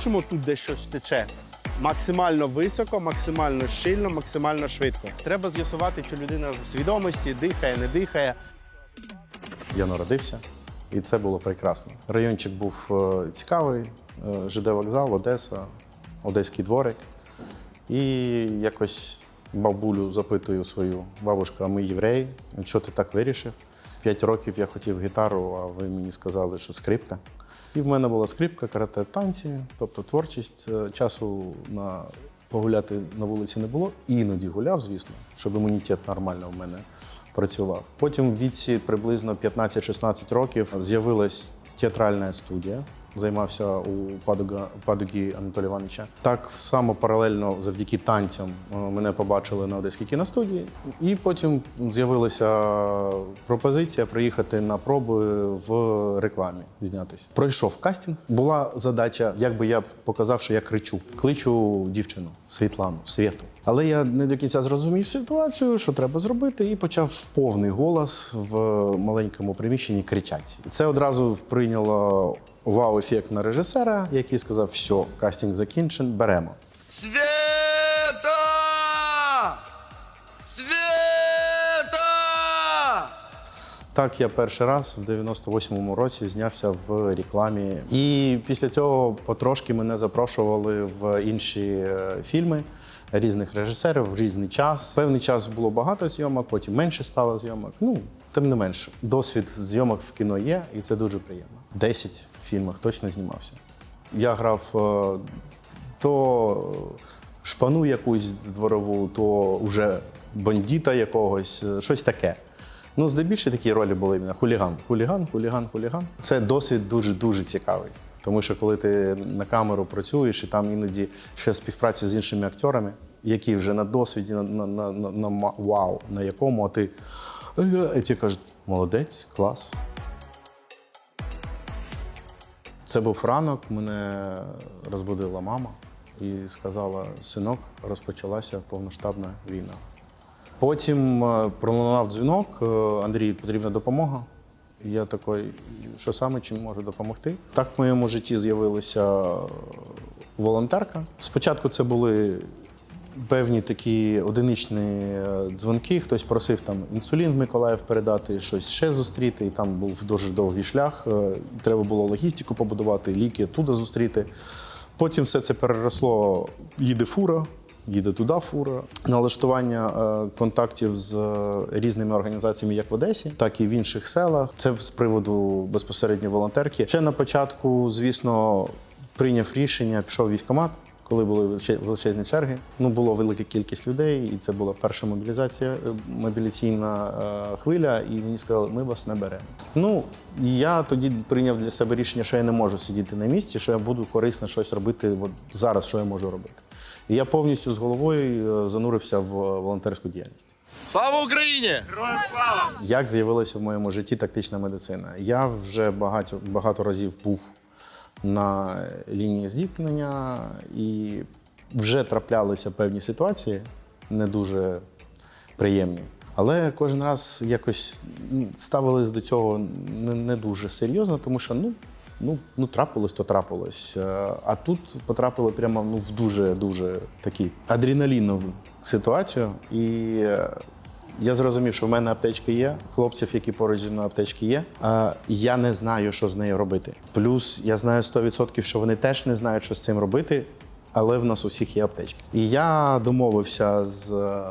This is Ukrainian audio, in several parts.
бачимо, тут десь щось тече. Максимально високо, максимально щільно, максимально швидко. Треба з'ясувати, чи людина в свідомості дихає, не дихає. Я народився, і це було прекрасно. Райончик був е, цікавий, е, ЖД вокзал, Одеса, Одеський дворик. І якось бабулю запитую свою бабушка, а ми євреї, що ти так вирішив? П'ять років я хотів гітару, а ви мені сказали, що скрипка. І в мене була скрипка, карате, танці, тобто творчість. Е, Часу на погуляти на вулиці не було. Іноді гуляв, звісно, щоб імунітет нормально в мене працював. Потім в віці приблизно 15-16 років з'явилась театральна студія. Займався у Падугі Анатолія Івановича. Так само паралельно завдяки танцям е, мене побачили на Одеській кіностудії. І потім з'явилася пропозиція приїхати на проби в рекламі знятися. Пройшов кастинг. Була задача, як би я показав, що я кричу. Кличу дівчину Світлану, Світу. Але я не до кінця зрозумів ситуацію, що треба зробити, і почав в повний голос в маленькому приміщенні кричати. Це одразу прийняло вау-ефект на режисера, який сказав: все, кастинг закінчен, беремо. Света! Света! Так, я перший раз в 98-му році знявся в рекламі. І після цього потрошки мене запрошували в інші е, фільми різних режисерів в різний час. Певний час було багато зйомок, потім менше стало зйомок. Ну, тим не менше, досвід зйомок в кіно є, і це дуже приємно. Десять фільмах точно знімався. Я грав е, то шпану якусь дворову, то вже бандіта якогось, е, щось таке. Ну, здебільшого такі ролі були іменно хуліган. Хуліган, хуліган, хуліган. Це досвід дуже-дуже цікавий. Тому що коли ти на камеру працюєш, і там іноді ще співпраця з іншими акторами, які вже на досвіді, на, на, на, на, на вау, на якому, а ти «Е, і ті кажуть, молодець, клас. Це був ранок, мене розбудила мама і сказала: синок, розпочалася повноштабна війна. Потім е, пролунав дзвінок, е, Андрій, потрібна допомога. Я такий, що саме чим можу допомогти? Так в моєму житті з'явилася волонтерка. Спочатку це були певні такі одиничні е, дзвонки. Хтось просив там інсулін в Миколаїв передати, щось ще зустріти. І там був дуже довгий шлях. Е, Треба було логістику побудувати, ліки туди зустріти. Потім все це переросло, їде фура. Їде туди фура. Налаштування е, контактів з різними організаціями, як в Одесі, так і в інших селах. Це з приводу безпосередньо волонтерки. Ще на початку, звісно, прийняв рішення, пішов в військкомат, коли були величезні черги. Ну, було велика кількість людей, і це була перша мобілізація, е, мобіляційна е, хвиля, і мені сказали, ми вас не беремо. Ну, і я тоді прийняв для себе рішення, що я не можу сидіти на місці, що я буду корисно щось робити от зараз, що я можу робити. І я повністю з головою е, занурився в волонтерську діяльність. Слава Україні! Як з'явилася в моєму житті тактична медицина? Я вже багато, багато разів був на лінії зіткнення, і вже траплялися певні ситуації, не дуже приємні. Але кожен раз якось ставились до цього не, не дуже серйозно, тому що ну, ну, ну трапилось, то трапилось. Е, А тут потрапили прямо ну, в дуже-дуже такі адреналінову ситуацію. І е, я зрозумів, що в мене аптечка є, хлопців, які поруч зі мною аптечки є. А я не знаю, що з нею робити. Плюс я знаю 100%, що вони теж не знають, що з цим робити, але в нас у всіх є аптечки. І я домовився з е,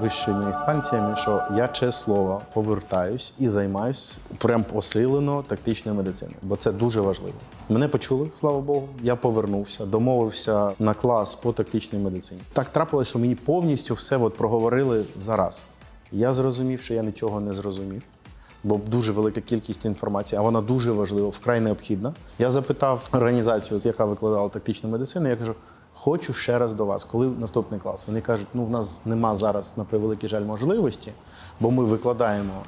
вищими інстанціями, що я чесне слово повертаюсь і займаюсь прям посилено тактичною медициною, бо це дуже важливо. Мене почули, слава Богу. Я повернувся, домовився на клас по тактичній медицині. Так трапилося, що мені повністю все от проговорили зараз. Я зрозумів, що я нічого не зрозумів. Бо дуже велика кількість інформації, а вона дуже важлива, вкрай необхідна. Я запитав організацію, яка викладала тактичну медицину. Я кажу: хочу ще раз до вас, коли наступний клас. Вони кажуть, ну в нас нема зараз на превеликий жаль можливості, бо ми викладаємо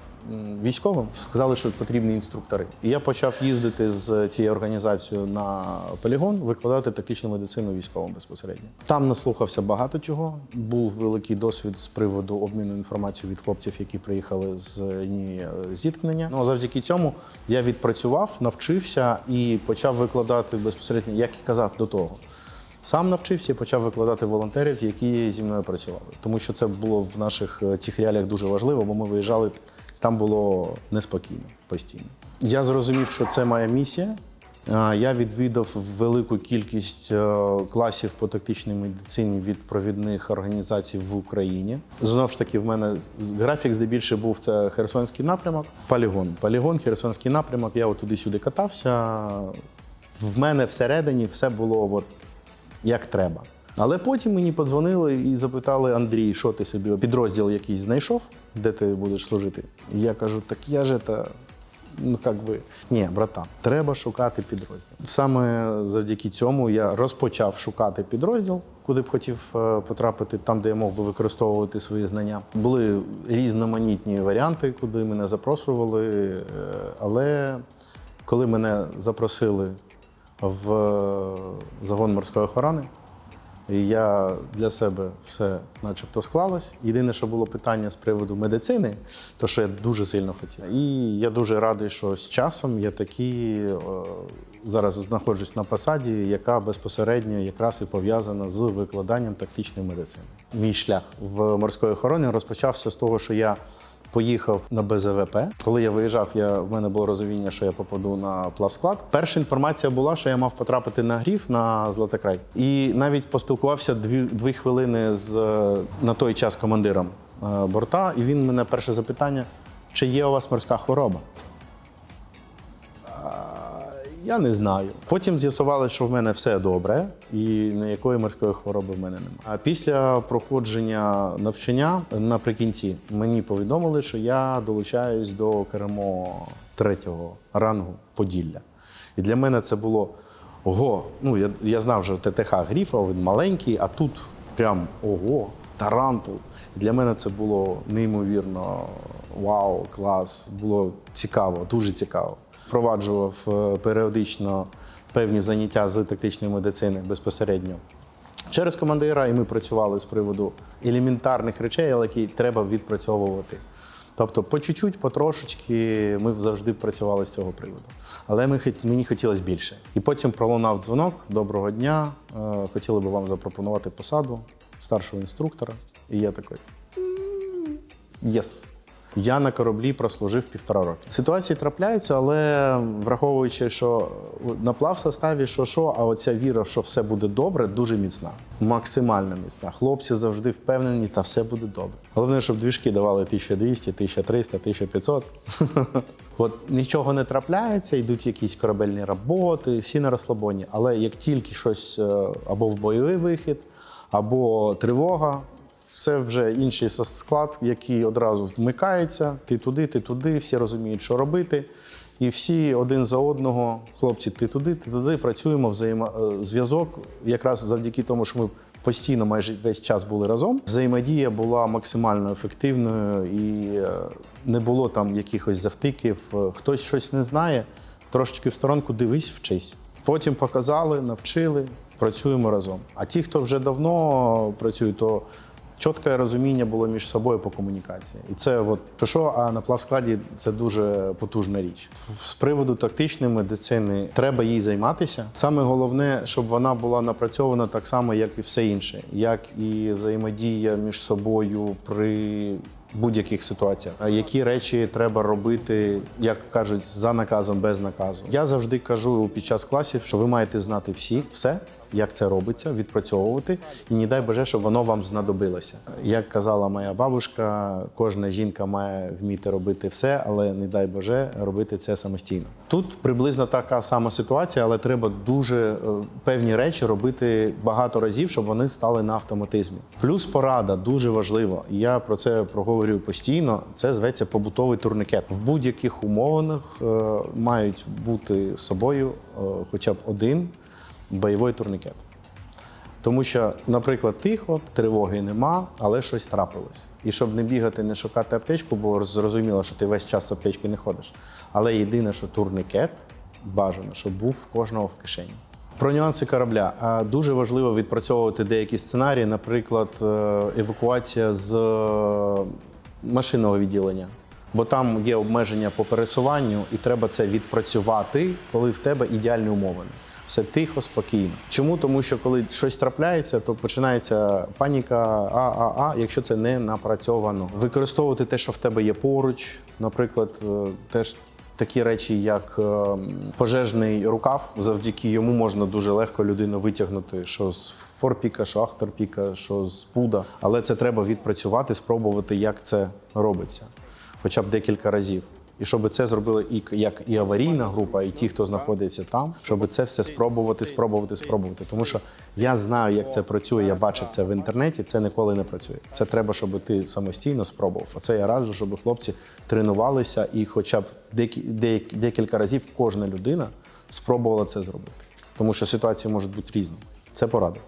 військовим. Сказали, що потрібні інструктори. І я почав їздити з цією організацією на полігон, викладати тактичну медицину військовим безпосередньо. Там наслухався багато чого. Був великий досвід з приводу обміну інформацією від хлопців, які приїхали з лінії е, зіткнення. Ну завдяки цьому я відпрацював, навчився і почав викладати безпосередньо, як і казав до того. Сам навчився і почав викладати волонтерів, які зі мною працювали. Тому що це було в наших е, тих реаліях дуже важливо, бо ми виїжджали, там було неспокійно постійно. Я зрозумів, що це моя місія. Я відвідав велику кількість е, класів по тактичній медицині від провідних організацій в Україні. Знову ж таки, в мене графік здебільшого був це Херсонський напрямок, полігон. Полігон, Херсонський напрямок. Я от туди-сюди катався. В мене всередині все було от як треба. Але потім мені подзвонили і запитали Андрій, що ти собі підрозділ якийсь знайшов, де ти будеш служити. І я кажу, так я ж це, ну як би, ні, братан, треба шукати підрозділ. Саме завдяки цьому я розпочав шукати підрозділ, куди б хотів е, потрапити, там, де я мог би використовувати свої знання. Були різноманітні варіанти, куди мене запрошували. е, Але коли мене запросили в загон морської охорони. І я для себе все начебто склалось. Єдине, що було питання з приводу медицини, то що я дуже сильно хотів. І я дуже радий, що з часом я такий е, зараз знаходжусь на посаді, яка безпосередньо якраз і пов'язана з викладанням тактичної медицини. Мій шлях в морської охороні розпочався з того, що я Поїхав на БЗВП. Коли я виїжджав, я, в мене було розуміння, що я попаду на плавсклад. Перша інформація була, що я мав потрапити на грів на Златокрай. І навіть поспілкувався дві, дві хвилини з е, на той час командиром е, борта. І він мене перше запитання: чи є у вас морська хвороба? Я не знаю. Потім з'ясували, що в мене все добре, і ніякої морської хвороби в мене немає. А після проходження навчання наприкінці мені повідомили, що я долучаюсь до КРМО третього рангу Поділля. І для мене це було ого. Ну я, я знав, що ТТХ Гріфа, він маленький, а тут прям ого, тарантул. І для мене це було неймовірно вау, клас. Було цікаво, дуже цікаво впроваджував е, періодично певні заняття з тактичної медицини безпосередньо через командира, і ми працювали з приводу елементарних речей, але які треба відпрацьовувати. Тобто, по чуть-чуть, потрошечки ми завжди працювали з цього приводу. Але ми, мені хотілося більше. І потім пролунав дзвонок. Доброго дня. е, Хотіли би вам запропонувати посаду старшого інструктора. І я такий. Єс. Я на кораблі прослужив півтора роки. Ситуації трапляються, але враховуючи, що на плавсоставі, що що, а оця віра, що все буде добре, дуже міцна, максимально міцна. Хлопці завжди впевнені, та все буде добре. Головне, щоб двіжки давали 1200, 1300, 1500. От нічого не трапляється, йдуть якісь корабельні роботи, всі на розслабоні. Але як тільки щось е, або в бойовий вихід, або тривога, це вже інший склад, який одразу вмикається. Ти туди, ти туди, всі розуміють, що робити. І всі один за одного, хлопці, ти туди, ти туди, працюємо взаємозв'язок. Якраз завдяки тому, що ми постійно майже весь час були разом. Взаємодія була максимально ефективною і е, не було там якихось завтиків. Е, Хтось щось не знає, трошечки в сторонку дивись, вчись. Потім показали, навчили, працюємо разом. А ті, хто вже давно працює, то чітке розуміння було між собою по комунікації. І це от що, що, а на плавскладі це дуже потужна річ. З приводу тактичної медицини треба їй займатися. Саме головне, щоб вона була напрацьована так само, як і все інше, як і взаємодія між собою при будь-яких ситуаціях. Які речі треба робити, як кажуть, за наказом, без наказу. Я завжди кажу під час класів, що ви маєте знати всі все. Як це робиться, відпрацьовувати, і не дай Боже, щоб воно вам знадобилося. Як казала моя бабушка, кожна жінка має вміти робити все, але не дай Боже робити це самостійно. Тут приблизно така сама ситуація, але треба дуже е, певні речі робити багато разів, щоб вони стали на автоматизмі. Плюс порада дуже важливо. Я про це проговорюю постійно. Це зветься побутовий турникет. В будь-яких умовах е, мають бути з собою е, хоча б один бойовий турникет. Тому що, наприклад, тихо, тривоги нема, але щось трапилось. І щоб не бігати, не шукати аптечку, бо зрозуміло, що ти весь час з аптечки не ходиш. Але єдине, що турникет бажано, щоб був в кожного в кишені. Про нюанси корабля. Дуже важливо відпрацьовувати деякі сценарії, наприклад, е, евакуація з е, машинного відділення. Бо там є обмеження по пересуванню, і треба це відпрацювати, коли в тебе ідеальні умови. Все тихо, спокійно. Чому? Тому що коли щось трапляється, то починається паніка, а, а, а, якщо це не напрацьовано. Використовувати те, що в тебе є поруч, наприклад, е, теж такі речі, як е, пожежний рукав, завдяки йому можна дуже легко людину витягнути, що з форпіка, що ахтерпіка, що з пуда. Але це треба відпрацювати, спробувати, як це робиться, хоча б декілька разів. І щоб це зробили і як і аварійна група, і ті, хто знаходиться там, щоб це все спробувати, спробувати, спробувати. Тому що я знаю, як це працює. Я бачив це в інтернеті. Це ніколи не працює. Це треба, щоб ти самостійно спробував. Оце я раджу, щоб хлопці тренувалися і, хоча б декі- декілька разів кожна людина спробувала це зробити. Тому що ситуації можуть бути різні. Це порада.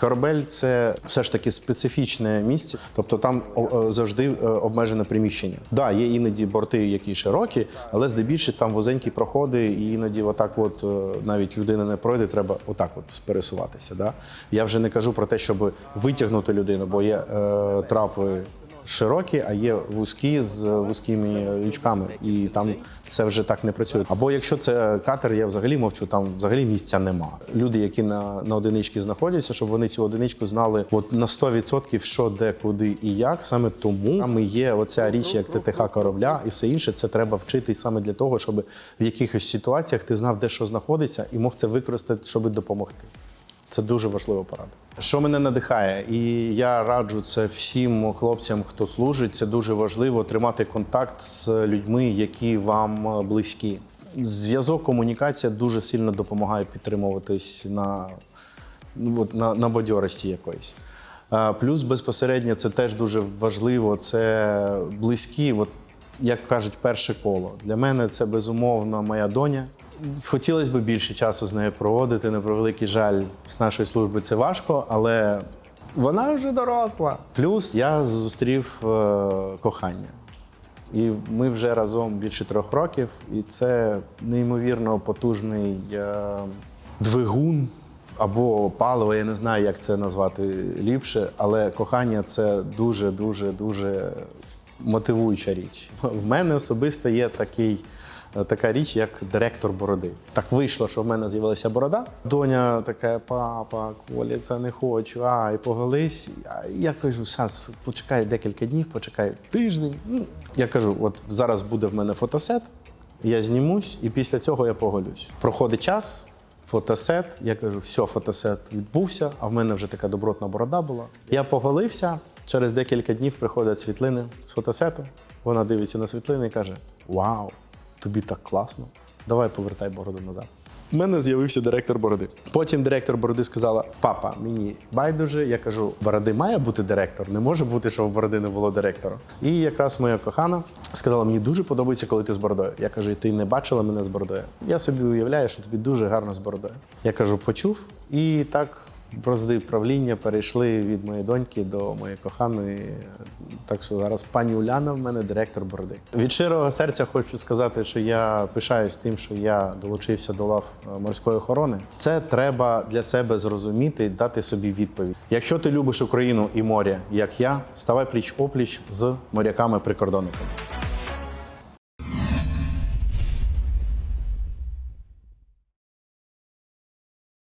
Корабель це все ж таки специфічне місце, тобто там завжди е, обмежене приміщення. Да, є іноді борти, які широкі, але здебільше там вузенькі проходи, і іноді, отак, от е, навіть людина не пройде, треба отак от пересуватися. Да? Я вже не кажу про те, щоб витягнути людину, бо є е, трапи широкі, а є вузькі з вузькими лючками, і там це вже так не працює. Або якщо це катер, я взагалі мовчу, там взагалі місця нема. Люди, які на, на одиничці знаходяться, щоб вони цю одиничку знали от на 100% що, де, куди і як. Саме тому там є оця річ, як ТТХ корабля, і все інше. Це треба вчити саме для того, щоб в якихось ситуаціях ти знав, де що знаходиться, і мог це використати, щоб допомогти. Це дуже важлива порада. Що мене надихає, і я раджу це всім хлопцям, хто служить. Це дуже важливо тримати контакт з людьми, які вам е, близькі. Зв'язок, комунікація дуже сильно допомагає підтримуватись на, ну, от, на, на бадьорості якоїсь. Е, Плюс безпосередньо це теж дуже важливо. Це близькі, от, як кажуть, перше коло. Для мене це безумовно моя доня. Хотілося б більше часу з нею проводити. На превеликий жаль, з нашої служби це важко, але вона вже доросла. Плюс я зустрів е, кохання. І ми вже разом більше трьох років, і це неймовірно потужний е, двигун або паливо, я не знаю, як це назвати ліпше, але кохання це дуже, дуже, дуже мотивуюча річ. В мене особисто є такий. Е, Така річ, як директор бороди. Так вийшло, що в мене з'явилася борода. Доня така, папа, Коля, це не хочу. Ай, поголись. А Я кажу, Сас, почекай декілька днів, почекай тиждень. Ну, Я кажу, от зараз буде в мене фотосет, я знімусь, і після цього я поголюсь. Проходить час, фотосет. Я кажу, все, фотосет відбувся, а в мене вже така добротна борода була. Я поголився. Через декілька днів приходять світлини з фотосету. Вона дивиться на світлини і каже: Вау, тобі так класно. Давай повертай бороду назад. У мене з'явився директор бороди. Потім директор бороди сказала: Папа, мені байдуже. Я кажу, бороди має бути директор. Не може бути, що в бороди не було директора. І якраз моя кохана сказала: мені дуже подобається, коли ти з бородою. Я кажу, ти не бачила мене з бородою. Я собі уявляю, що тобі дуже гарно з бородою. Я кажу, почув, і так. Бразди правління перейшли від моєї доньки до моєї коханої. Так що зараз пані Уляна в мене директор бороди. Від щирого серця хочу сказати, що я пишаюсь тим, що я долучився до лав е, морської охорони. Це треба для себе зрозуміти і дати собі відповідь. Якщо ти любиш Україну і море, як я, ставай пліч опліч з моряками-прикордонниками.